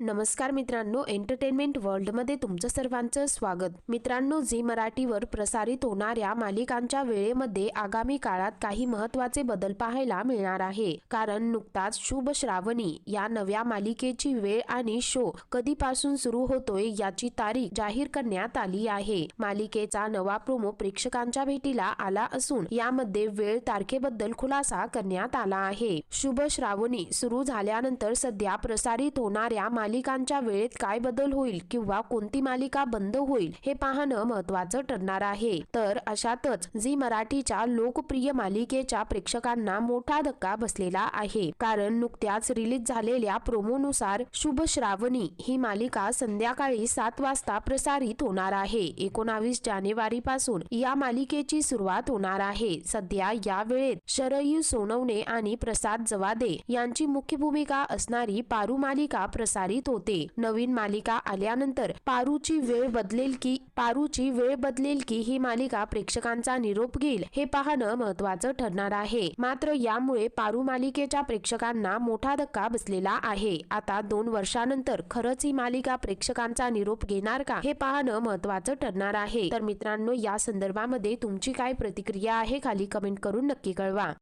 नमस्कार मित्रांनो एंटरटेनमेंट वर्ल्डमध्ये तुमचं सर्वांचं स्वागत. मित्रांनो झी मराठीवर प्रसारित होणाऱ्या मालिकांच्या वेळेमध्ये आगामी काळात काही महत्त्वाचे बदल पाहायला मिळणार आहे. कारण नुकताच शुभ श्रावणी या नव्या मालिकेची वेळ आणि शो कधीपासून सुरू होतोय याची तारीख जाहीर करण्यात आली आहे. मालिकेचा नवा प्रोमो प्रेक्षकांच्या भेटीला आला असून यामध्ये वेळ तारखेबद्दल खुलासा करण्यात आला आहे. शुभ श्रावणी सुरू झाल्यानंतर सध्या प्रसारित होणाऱ्या मालिकांच्या वेळेत काय बदल होईल किंवा कोणती मालिका बंद होईल हे पाहणं महत्वाचं ठरणार आहे. तर अशातच झी मराठीच्या लोकप्रिय मालिकेच्या प्रेक्षकांना मोठा धक्का बसलेला आहे. कारण नुकत्याच रिलीज झालेल्या प्रोमोनुसार शुभ श्रावणी ही मालिका संध्याकाळी सात वाजता प्रसारित होणार आहे. एकोणावीस जानेवारी पासून या मालिकेची सुरुवात होणार आहे. सध्या या वेळेत शरयू सोनवणे आणि प्रसाद जवादे यांची मुख्य भूमिका असणारी पारू मालिका प्रसारित होते. नवीन मालिका आल्यानंतर पारूची वेळ बदलेल की पारूची वेळ बदलेल की ही मालिका प्रेक्षकांचा निरोप घेईल हे पाहणं महत्वाचं ठरणार आहे. मात्र यामुळे पारू मालिकेच्या प्रेक्षकांना मोठा धक्का बसलेला आहे. आता दोन वर्षानंतर खरंच ही मालिका प्रेक्षकांचा निरोप घेणार का हे पाहणं महत्वाचं ठरणार आहे. तर मित्रांनो या संदर्भामध्ये तुमची काय प्रतिक्रिया आहे खाली कमेंट करून नक्की कळवा.